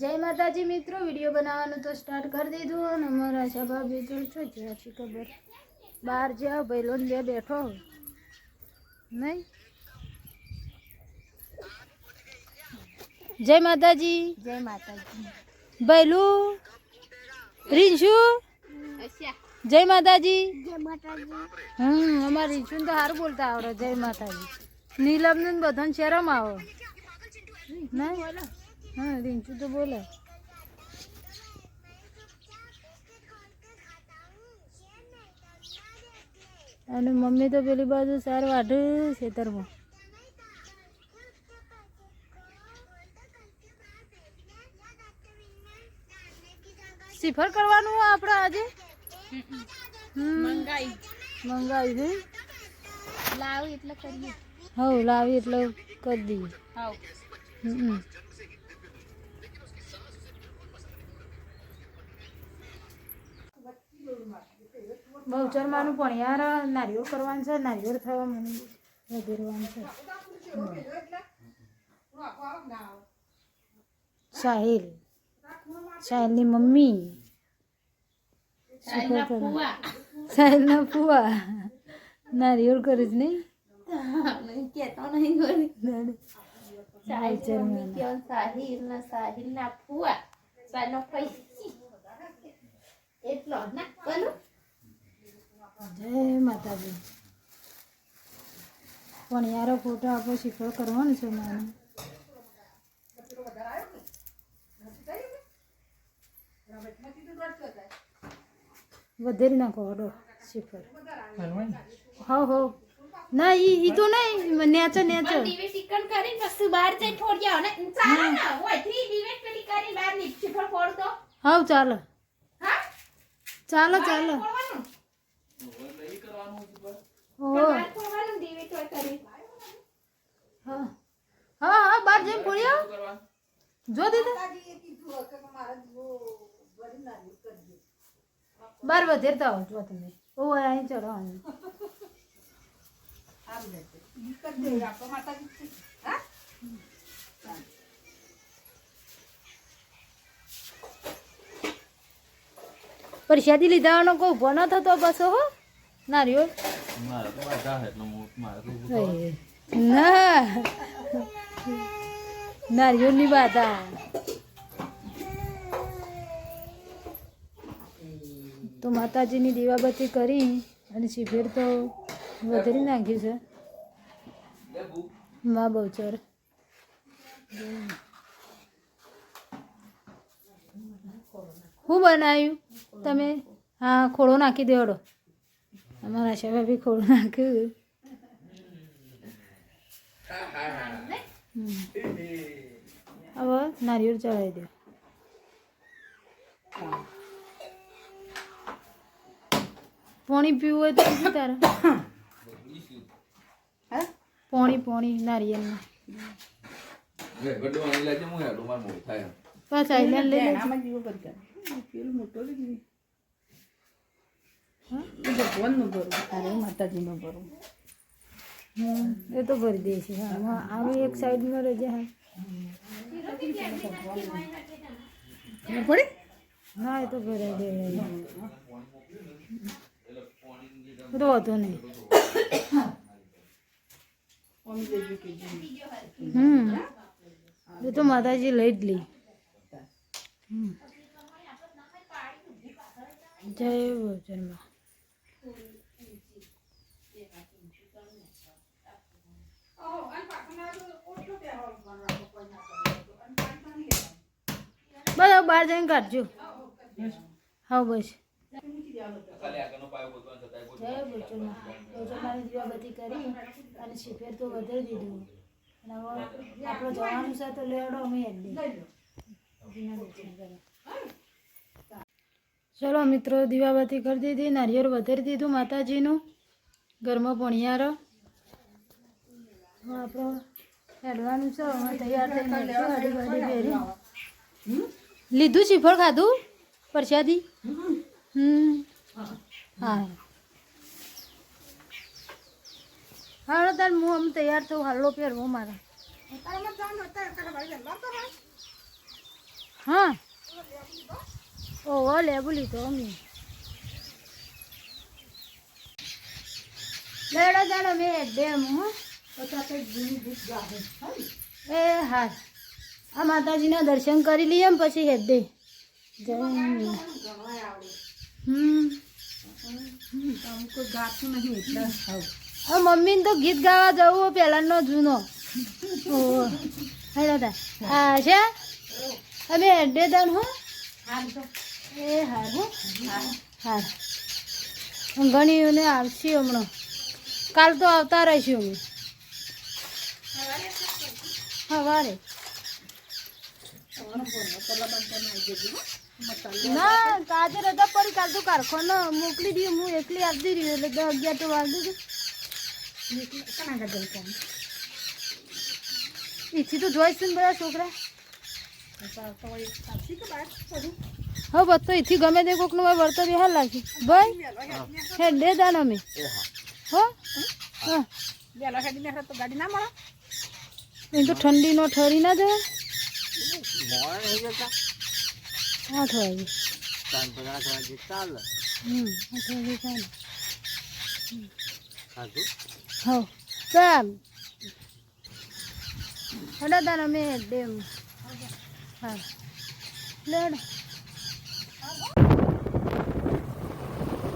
જય માતાજી મિત્રો વીડિયો બનાવવાનું તો સ્ટાર્ટ કરી દીધું અને અમારા સભા બીજો છો જ્યાંથી ખબર? બહાર જાઓ ભાઈલો બે બેઠો નહીં? જય માતાજી. જય માતાજી. ભૈલું રીંછુ? જય માતાજી. જય માતાજી. હમ અમારે રીંછુને તો સારું બોલતા આવડે જય માતાજી. નીલમ ને બધાને શરમ આવો. ના હા રીંચું તો બોલે. અને મમ્મી તો પેલી બાજુ સાર વાઢ ખેતરમાં. સિફર કરવાનું આપણે આજે? મંગાઈ મંગાવી છે લાવી એટલે કરીએ. હવ લાવી એટલે કરી દઈએ. હાવ. હમ. બહુચરમાનું પણિયાર નારિયેળ કરવાનું છે નારિયેળ થવા મને વધેરવાનું છે. સાહિલ સાહિલની મમ્મી? સાહિલના ફુવા. નારિયેળ કરે નહીં? કેતો નહીં. કેવું સાહિલ ના સાહિલ ના ફુવા. સાનો ના જય માતાજી. પણ યારો ફોટો આપો શીખો કરવાનું છે મારે. વધેરી નાખો હડો શીખર હા હો ના ઈ ઈ તો નહીં નેચો નેચો. દીવે ચિકન કરી પછી બહાર જઈ થોડી આવો ને ચાલો ને હોયથી દીવે પેલી કરી બહાર પર ફોડ દો હાવ ચાલો. ચાલો ચાલો ફોડવાનું ઓહો બહાર ફોડવાનું ડિવેટ હોય કરી હા હા હા બાર જઈને ફોડી આવ જો દીધા બાર વધેરતા આવો જો તમે ઓ અહીં ચડવાનું પ્રસાદી લીધાનો કોઈ ઊભો ન થતો બસો હો. ના રહ્યો. ના. નારિયેળની બાધા. તો માતાજીની દીવાબત્તી કરી અને શિબિર તો વધારી નાખ્યું છે. મા બહુચર શું બનાવ્યું? તમે? હા ખોળો નાખી દેવડો અમારા છે બી ખોળો નાખ્યું. હવે નારિયેળ ચડાવી દો. પાણી પીવું હોય તો શું તારે. પોણી પોણી નારિયેળનું. બસ ગડ્ડો લઈ લેજે, હું થાય. પાછા આઈલેન્ડ લઈ હમ, એ તો ભરી દે છે હા. હા, આવી એક સાઈડમાં રહેજે હા. ના એ તો ભરાઈ દે તો વાંધો નહીં. હમ. એ તો માતાજી લઈ જ લઈ હમ. જય ભોજનમાં બસ બહાર જઈને કાઢજો. હા બસ. દીવાબત્તી કરી અને શિફેર તો વધારી દીધું. આપણો જવાનું છે તો લેવડો અમે ચલો મિત્રો દીવાબત્તી કરી દીધી નારિયેળ વધારી દીધું માતાજીનું. ઘરમાં ભણિયારો આપણો હેડવાનું છે હવે તૈયાર થઈને પહેરી લીધું શ્રીફળ ખાધું? પ્રસાદી? હમ. હા. હાલો તાર હું આમ તૈયાર થયું હાલો પહેરવો મારે. હા. ઓહો લેબુ લીધો અમે. લેડો જાણો મેં ડેમ હો. એ હા. આ માતાજીના દર્શન કરી લઈએ એમ પછી હેડે જય હમ. હવે. મમ્મીને તો ગીત ગાવા જવું પહેલાંનો જૂનો. ઓહો હેડો તા. હા છે? અમે હેડે તાન હો. એ હાર હા. ઘણીઓને આવશે હમણાં. કાલ તો આવતા રહીશું અમે. સવારે ના આજે રજા પડી કાલ તો કારખાનો મોકલી દઈએ હું એકલી આપતી રહ્યું એટલે દસ અગિયાર તો વાગી દઉં ઈચ્છી તો જોઈશ ને બધા છોકરા. હા બધો એથી ગમે તે કોકનું હોય વર્તન બી હાલ લાગી ભાઈ હે દે દાન અમે. હો. હા? એ તો ઠંડી નો ઠરી ના જવાય. આઠ ચાલ. હમ ચાલ. ચાલે હો ચાલ. હડા દાન અમે ડેમ હા. લેડ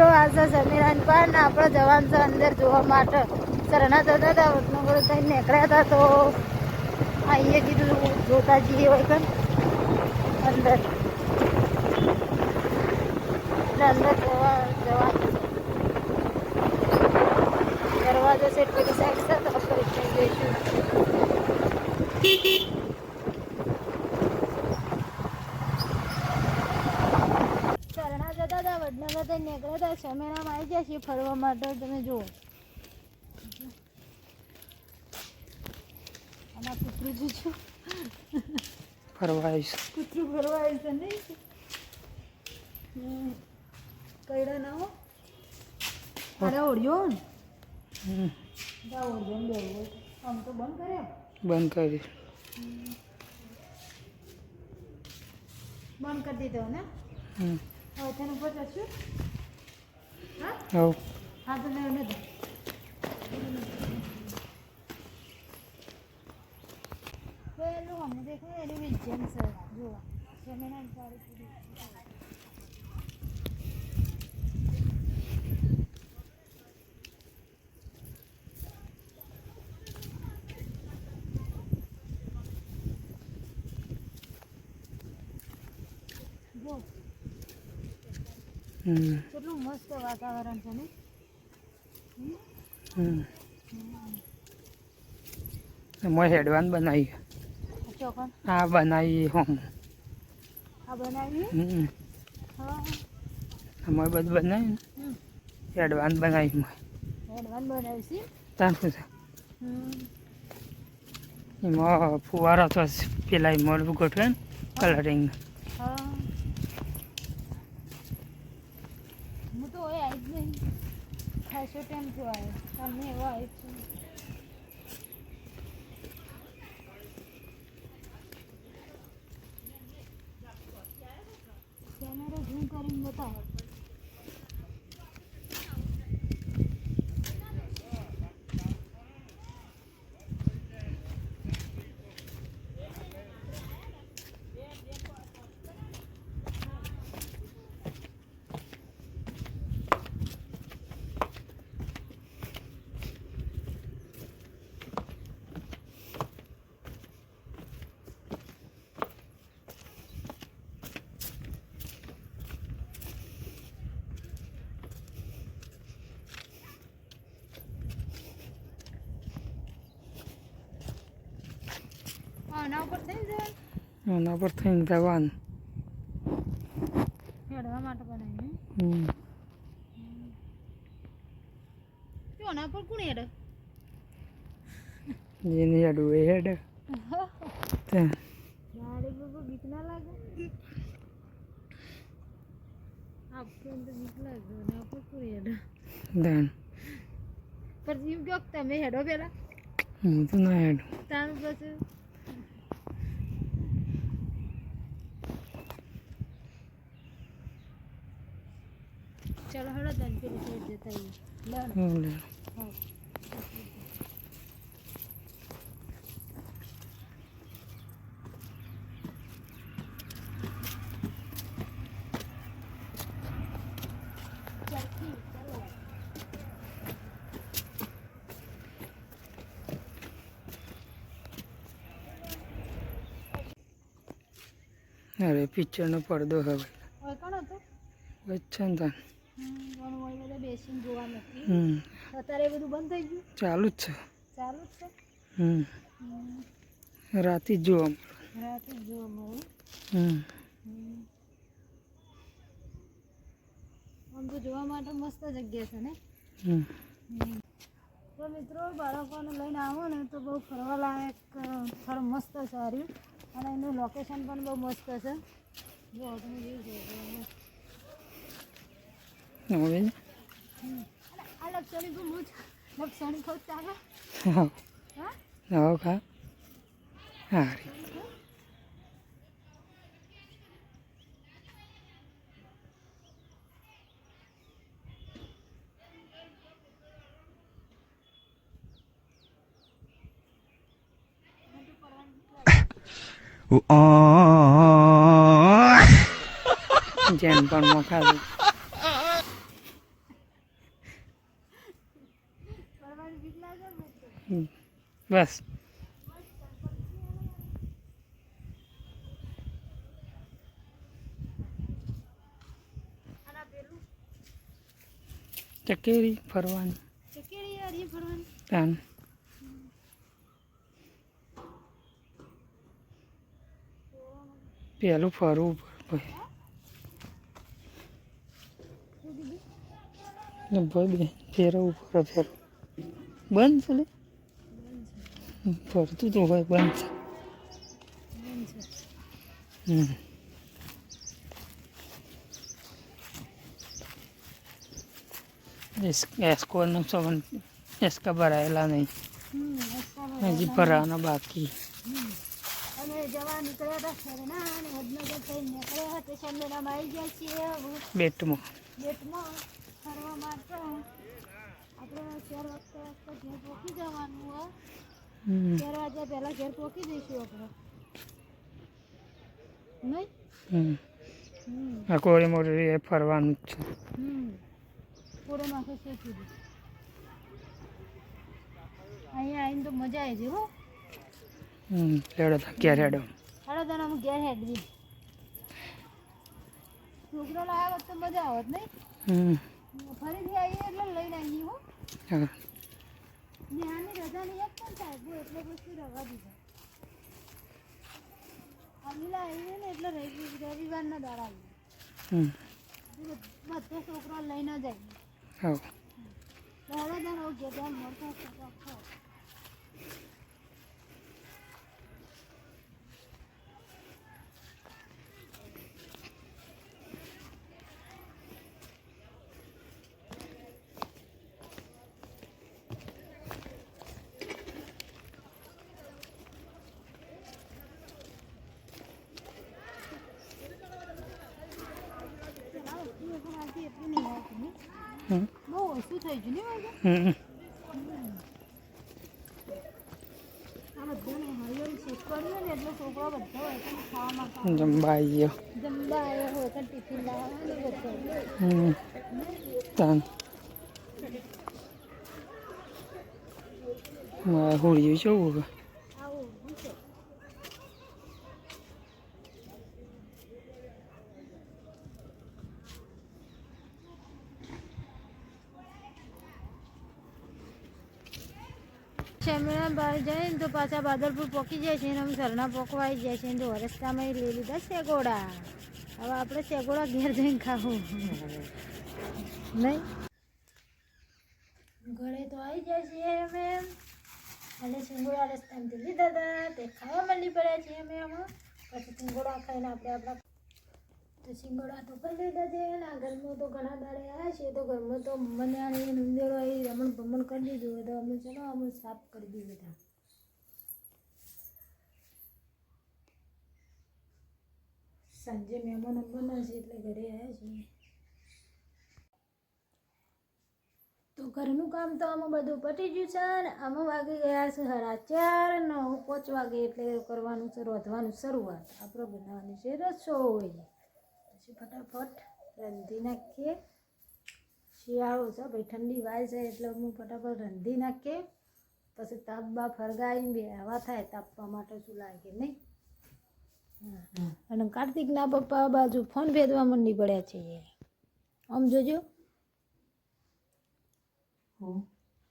મિત્રો, આજે સમીરાન પણ આપણે જવાન છે અંદર જોવા માટે. શરણા જતા હતા વડનગર થઈ નીકળ્યા હતા તો અહીંયા કીધું જોતા જઈએ હોય કે અંદર. અંદર જોવા જવા દરવાજો સેટ પેલી સાઈડ છે તો આપણે ત્યાં જઈશું શરણા જતા હતા વડનગર થઈને હતા આવી ગયા છે ફરવા માટે તમે જુઓ. આમાં કૂતરું પૂછ્યું ફરવા આવીશ. કૂતરું ફરવા આવીશ છે. નહીં. કઈડા ના હો. અરે ઓડિયો ને? જા ઓળ્યો ને આમ તો બંધ કર્યો? બંધ કરી. બંધ કરી દીધો ને? હમ. હવે તેનું ઉપર જશું હા હવ હા તો મેં એને પેલું અમને દેખાય એની વિજ્ઞાન છે જુઓ જમીન સારી પૂરી જો હમ કેટલું મસ્ત વાતાવરણ છે ને? હમ. એમાં હેડવાન બનાવી. ચોકન આ બનાવી હોમ આ બનાવી? હમ હા અમારે બધું બનાવી ને હેડવાન બનાવી મેં એડવાન બનાવી છે ત્યાં છે? એમાં ફુવારો તો પેલા એમાં ગોઠવે ને કલરિંગ હા. હું તો હોય આવી જ નહીં. ખાસો ટાઈમ થયો આવ્યો તમને એવો આવી છું કેમેરો ઝૂમ કરીને બતાવો. આના ઉપર થઈ જાય? એના પર થઈને જવાનું. હેડવા માટે બનાવીને હમ. આના પર કોણ હેડ? જેને હેડવું એ હેડ. ત્યાં ગાડી બાબા બીક ના લાગે. આપણને તો બીક લાગે આના પર કોણ હેડે? દાન પર જીવ ગયો તમે હેડો પેલા. હું તો ના હેડું. તાણ પછી? ચલો હેડો તને પેલી સાઈડ જતા આવીએ અરે પિક્ચરનો પડદો હવે. ઓય કોણ હતું? વચ્ચે નથી. હમ. અત્યારે બધું બંધ થઈ ગયું. ચાલુ જ છે. ચાલુ જ છે. હમ. રાતે જ જોવા મળે. રાતે જોવા મળે. હમ. આમ તો જોવા માટે મસ્ત જગ્યા છે ને? હમ. તો મિત્રો બાળકોને લઈને આવો ને તો બહુ ફરવા લાયક સ્થળ મસ્ત છે સારું અને એનું લોકેશન પણ બહુ મસ્ત છે. જો તમે જોઈ શકો. લક્ષણી લક્ષણી ચાલે? હા. હા? ખા. હારી. જેમ પણ મોખા ફરવાની બીક લાગે ને મિત્રો. બસ. ચકેરી ફરવાની. કેવી યાર એ ફરવાની. તાન. પેલું ફરવું ને ભાઈ ફેરવું ફેરવવું ફેરવું બંધ છે ફરતું તો હોય બંધ હમ એસ એસ્કોનું સવન એસકા ભરાયેલા નહીં હજી ભરાવાના બાકી બેટમાં ગેટમાં ફરવા માટે આપણે ચાર વાગતા વાગતા ઘેર પહોંચી જવાનું હોય હમ. પહેલા ઘેર પોકી દઈશું આપણે. નહીં? આ કોળી મોટી એ ફરવાનું જ છે. હમ. પૂરો નાખો છે અહીંયા આવીને તો મજા આવી ગઈ હો. હમ. લેડો તા ક્યારે હેડો. તને અમે ઘેર હેડવી. છોકરો લાવ્યા વખતે તો મજા આવત નહીં? હમ. ફરીથી આવીએ એટલે લઈને આવીએ હો. હા. નેહાની રજાની એક પણ સાહેબ એટલે પછી રવા દીધા. અમીલા આવીએ ને એટલે રવિ રવિવારના દાડા આવી બધા છોકરા લઈને જાય. હા. દાડા આવું ગયા મળતા છોકરા ખાઓ ચલાવો, એ પણ આજે એટલી નહીં આવતી નહીં હમ બહુ ઓછું થઈ ગયું નહીં હમ આ બધાને હળીહળી શીખવાડ્યું ને એટલે છોકરા બધા હોય તો ખાવા માંગતા જમવા આવી ગયો જમવા આવ્યા હોય તો ટિફિન લાવવાનું બધું હમ તાન મારે હોળીઓ જવું હવે આવું ઊભું છે શેમીના બાર જઈને તો પાછા બાદલપુર પોકી જાય છે અને અમે સરના પોકવા આવી જાય છે તો રસ્તામાં લઈ લીધા શેગોડા. હવે આપણે શેગોડા ઘેર જઈને ખાવું. નહીં? ઘરે તો આવી જાય છે અમે અને સિંગોડા રસ્તામાંથી લીધા હતા. તે ખાવા મળી પડ્યા છીએ અમે આમાં પછી સિંગોડા ખાઈને આપણે આપણા તો સિંગોડા તો કરી લીધા છે અને ઘરમાં તો ઘણા દાડે આવ્યા છે. તો ઘરમાં તો મને આને ઉંદેરો એ રમણ ભમણ કરી દીધું તો અમે ચલો અમે સાફ કરી દીધું બધા. સાંજે મહેમાન બના છે એટલે ઘરે આવ્યા છીએ. તો ઘરનું કામ તો આમાં બધું પટી ગયું છે ને આમાં વાગી ગયા છે હરા ચાર, નવ, પાંચ વાગે એટલે કરવાનું છે, રોધવાનું શરૂઆત. આપણે બનાવવાની છે રસોઈ. પછી ફટાફટ રાંધી નાખીએ. શિયાળો છે ભાઈ ઠંડી વાય છે એટલે હું ફટાફટ રાંધી નાખીએ. પછી તાપબા ફરગાવીને બે હવા થાય તાપવા માટે શું લાગે નહીં. અને કાર્તિકના પપ્પા બાજુ ફોન ભેદવા મંડી પડ્યા છે આમ જોજો.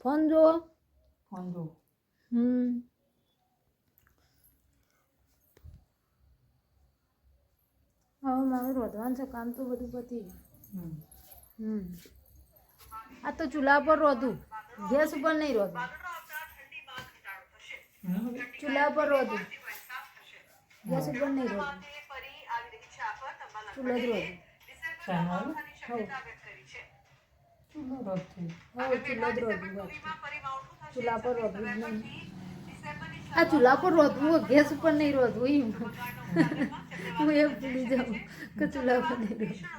ફોન જુઓ. હમ. હવે મારું રોધવાનું છે કામ તો બધું પતી હમ. આ તો ચૂલા પર રોધું. ગેસ ઉપર નહીં રોધું. ચૂલા પર રોધું. ગેસ ઉપર નહીં રોધું. ચૂલો જ રોધું. ચૂલો જ રોધું. ચૂલા પર રોધું નહીં. આ ચૂલા પર રોધવું ગેસ ઉપર નહીં રોધવું એમ. હું એમ ભૂલી જાઉં કે ચૂલા પર નહીં રોધવું.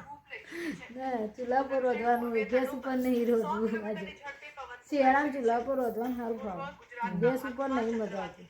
ના, ચૂલા પર રોધવાનું ગેસ ઉપર નહીં રોધવું આજે. શિયાળામાં ચૂલા પર રોધવાનું સારું ભાવે. ગેસ ઉપર નહીં મજા આવતી.